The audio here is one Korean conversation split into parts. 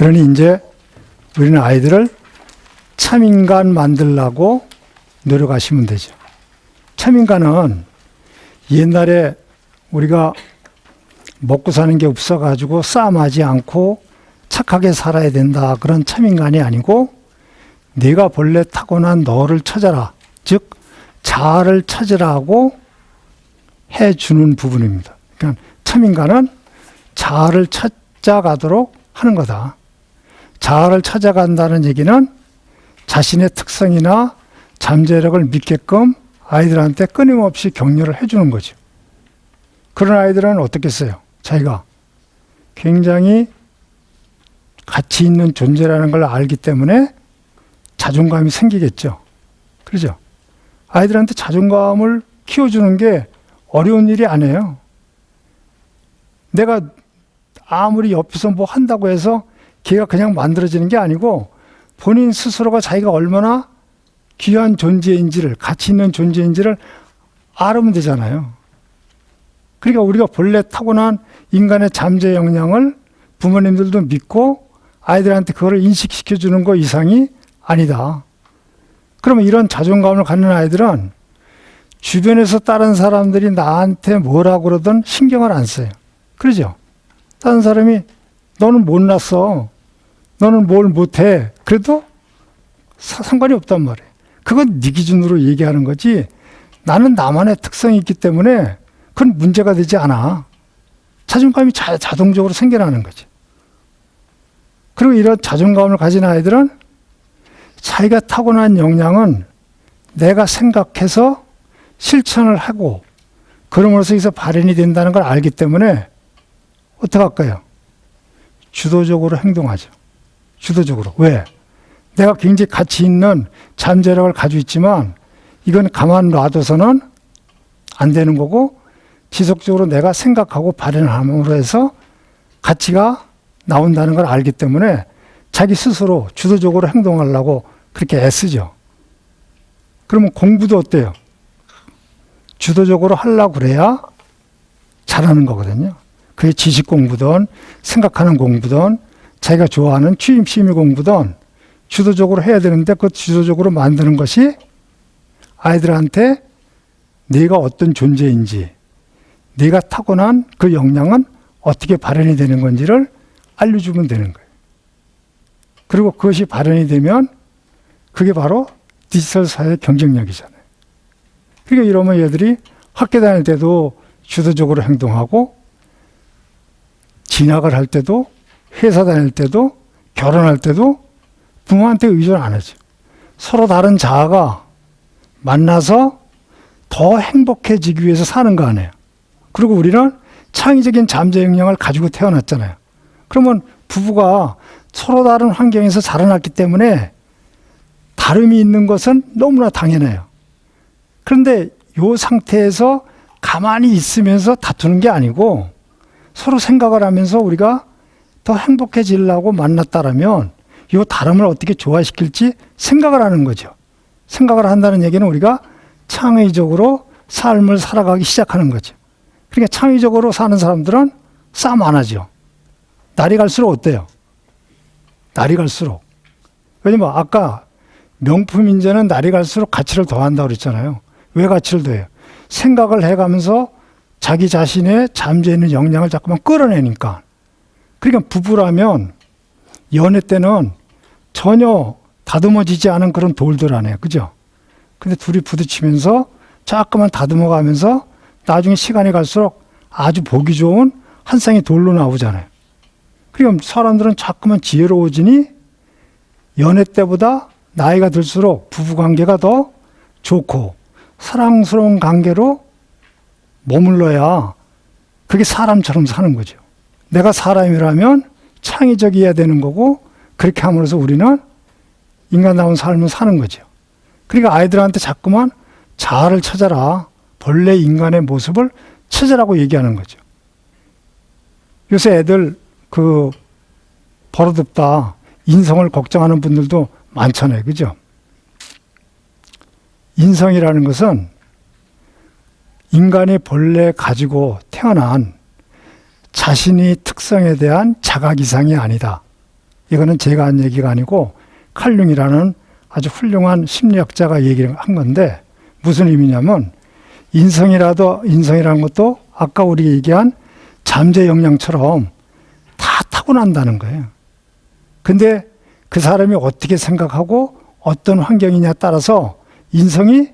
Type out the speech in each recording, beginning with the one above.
그러니 이제 우리는 아이들을 참인간 만들라고 노력하시면 되죠. 참인간은 옛날에 우리가 먹고 사는 게 없어가지고 싸움하지 않고 착하게 살아야 된다. 그런 참인간이 아니고 네가 본래 타고난 너를 찾아라. 즉 자아를 찾으라고 해주는 부분입니다. 그러니까 참인간은 자아를 찾아가도록 하는 거다. 자아를 찾아간다는 얘기는 자신의 특성이나 잠재력을 믿게끔 아이들한테 끊임없이 격려를 해주는 거죠. 그런 아이들은 어떻겠어요? 자기가 굉장히 가치 있는 존재라는 걸 알기 때문에 자존감이 생기겠죠. 그러죠? 아이들한테 자존감을 키워주는 게 어려운 일이 아니에요. 내가 아무리 옆에서 뭐 한다고 해서 걔가 그냥 만들어지는 게 아니고 본인 스스로가 자기가 얼마나 귀한 존재인지를, 가치 있는 존재인지를 알으면 되잖아요. 그러니까 우리가 본래 타고난 인간의 잠재 역량을 부모님들도 믿고 아이들한테 그거를 인식시켜 주는 거 이상이 아니다. 그러면 이런 자존감을 갖는 아이들은 주변에서 다른 사람들이 나한테 뭐라고 그러든 신경을 안 써요. 그러죠? 다른 사람이 너는 못났어. 너는 뭘 못해. 그래도 사- 상관이 없단 말이에요. 그건 네 기준으로 얘기하는 거지. 나는 나만의 특성이 있기 때문에 그건 문제가 되지 않아. 자존감이 자, 자동적으로 생겨나는 거지. 그리고 이런 자존감을 가진 아이들은 자기가 타고난 역량은 내가 생각해서 실천을 하고 그럼으로써 여기서 발현이 된다는 걸 알기 때문에 어떻게 할까요? 주도적으로 행동하죠. 주도적으로. 왜? 내가 굉장히 가치 있는 잠재력을 가지고 있지만 이건 가만 놔둬서는 안 되는 거고 지속적으로 내가 생각하고 발현함으로 해서 가치가 나온다는 걸 알기 때문에 자기 스스로 주도적으로 행동하려고 그렇게 애쓰죠. 그러면 공부도 어때요? 주도적으로 하려고 그래야 잘하는 거거든요. 그게 지식 공부든 생각하는 공부든 자기가 좋아하는 취임 취미 공부든 주도적으로 해야 되는데 그 주도적으로 만드는 것이 아이들한테 네가 어떤 존재인지 네가 타고난 그 역량은 어떻게 발현이 되는 건지를 알려주면 되는 거예요. 그리고 그것이 발현이 되면 그게 바로 디지털 사회의 경쟁력이잖아요. 그러니까 이러면 얘들이 학교 다닐 때도 주도적으로 행동하고 진학을 할 때도 회사 다닐 때도 결혼할 때도 부모한테 의존 안 하죠. 서로 다른 자아가 만나서 더 행복해지기 위해서 사는 거 아니에요. 그리고 우리는 창의적인 잠재 역량을 가지고 태어났잖아요. 그러면 부부가 서로 다른 환경에서 자라났기 때문에 다름이 있는 것은 너무나 당연해요. 그런데 이 상태에서 가만히 있으면서 다투는 게 아니고 서로 생각을 하면서 우리가 더 행복해지려고 만났다라면 이 다름을 어떻게 조화시킬지 생각을 하는 거죠. 생각을 한다는 얘기는 우리가 창의적으로 삶을 살아가기 시작하는 거죠. 그러니까 창의적으로 사는 사람들은 싸움 안 하죠. 날이 갈수록 어때요? 날이 갈수록. 왜냐면 아까 명품 인재는 날이 갈수록 가치를 더한다고 그랬잖아요. 왜 가치를 더해요? 생각을 해가면서 자기 자신의 잠재 있는 역량을 자꾸만 끌어내니까. 그러니까 부부라면 연애 때는 전혀 다듬어지지 않은 그런 돌들 아니에요. 그죠? 근데 둘이 부딪히면서 자꾸만 다듬어 가면서 나중에 시간이 갈수록 아주 보기 좋은 한 쌍의 돌로 나오잖아요. 그러니까 사람들은 자꾸만 지혜로워지니 연애 때보다 나이가 들수록 부부 관계가 더 좋고 사랑스러운 관계로 머물러야 그게 사람처럼 사는 거죠. 내가 사람이라면 창의적이어야 되는 거고 그렇게 함으로써 우리는 인간다운 삶을 사는 거죠. 그러니까 아이들한테 자꾸만 자아를 찾아라. 본래 인간의 모습을 찾으라고 얘기하는 거죠. 요새 애들 그 버릇없다. 인성을 걱정하는 분들도 많잖아요. 그죠? 인성이라는 것은 인간이 본래 가지고 태어난 자신이 특성에 대한 자각 이상이 아니다. 이거는 제가 한 얘기가 아니고 칼융이라는 아주 훌륭한 심리학자가 얘기를 한 건데 무슨 의미냐면 인성이라도 인성이라는 것도 아까 우리 얘기한 잠재 역량처럼 다 타고난다는 거예요. 근데 그 사람이 어떻게 생각하고 어떤 환경이냐에 따라서 인성이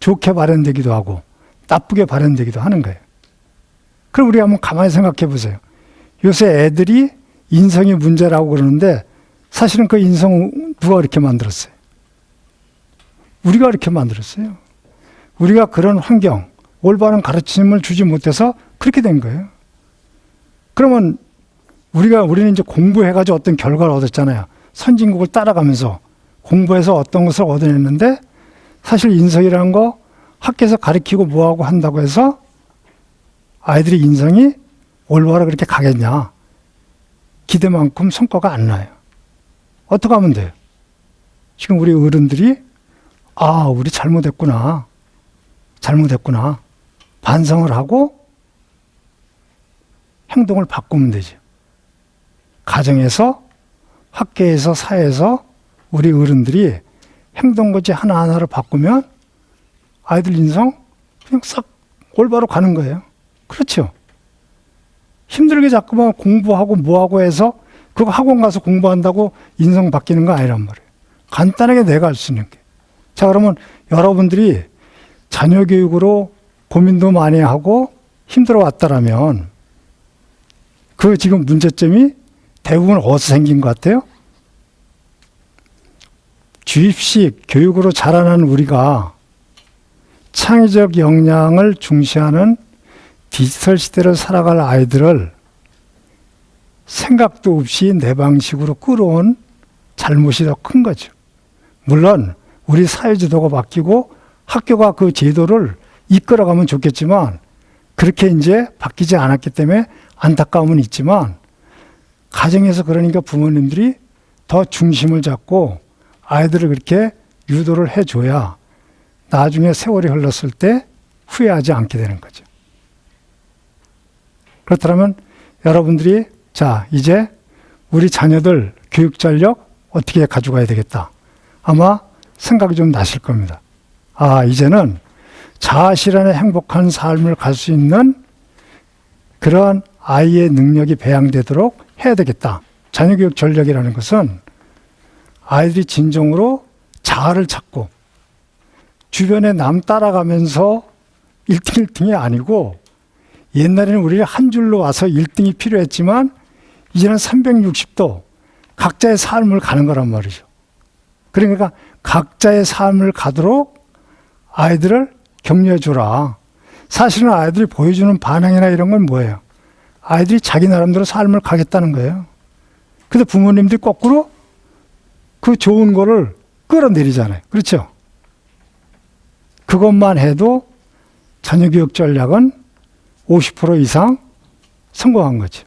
좋게 발현되기도 하고 나쁘게 발현되기도 하는 거예요. 그럼 우리 한번 가만히 생각해 보세요. 요새 애들이 인성이 문제라고 그러는데 사실은 그 인성 누가 이렇게 만들었어요? 우리가 이렇게 만들었어요. 우리가 그런 환경, 올바른 가르침을 주지 못해서 그렇게 된 거예요. 그러면 우리가 우리는 이제 공부해가지고 어떤 결과를 얻었잖아요. 선진국을 따라가면서 공부해서 어떤 것을 얻어냈는데 사실 인성이라는 거 학교에서 가르치고 뭐하고 한다고 해서 아이들의 인성이 올바로 그렇게 가겠냐. 기대만큼 성과가 안 나요. 어떻게 하면 돼요? 지금 우리 어른들이 아, 우리 잘못했구나. 잘못했구나. 반성을 하고 행동을 바꾸면 되죠. 가정에서, 학교에서, 사회에서 우리 어른들이 행동 거지 하나하나를 바꾸면 아이들 인성 그냥 싹 올바로 가는 거예요. 그렇죠. 힘들게 자꾸만 공부하고 뭐하고 해서 그거 학원 가서 공부한다고 인성 바뀌는 거 아니란 말이에요. 간단하게 내가 할 수 있는 게. 자, 그러면 여러분들이 자녀 교육으로 고민도 많이 하고 힘들어 왔다라면 그 지금 문제점이 대부분 어디서 생긴 것 같아요? 주입식 교육으로 자라난 우리가 창의적 역량을 중시하는 디지털 시대를 살아갈 아이들을 생각도 없이 내 방식으로 끌어온 잘못이 더 큰 거죠. 물론 우리 사회제도가 바뀌고 학교가 그 제도를 이끌어가면 좋겠지만 그렇게 이제 바뀌지 않았기 때문에 안타까움은 있지만 가정에서 그러니까 부모님들이 더 중심을 잡고 아이들을 그렇게 유도를 해줘야 나중에 세월이 흘렀을 때 후회하지 않게 되는 거죠. 그렇다면 여러분들이 자, 이제 우리 자녀들 교육 전력 어떻게 가져가야 되겠다. 아마 생각이 좀 나실 겁니다. 아, 이제는 자아 실현의 행복한 삶을 갈 수 있는 그러한 아이의 능력이 배양되도록 해야 되겠다. 자녀교육 전략이라는 것은 아이들이 진정으로 자아를 찾고 주변에 남 따라가면서 1등 1등이 아니고 옛날에는 우리가 한 줄로 와서 1등이 필요했지만 이제는 360도 각자의 삶을 가는 거란 말이죠. 그러니까 각자의 삶을 가도록 아이들을 격려해 주라. 사실은 아이들이 보여주는 반응이나 이런 건 뭐예요? 아이들이 자기 나름대로 삶을 가겠다는 거예요. 근데 부모님들이 거꾸로 그 좋은 거를 끌어내리잖아요. 그렇죠? 그것만 해도 자녀교육 전략은 50% 이상 성공한 거죠.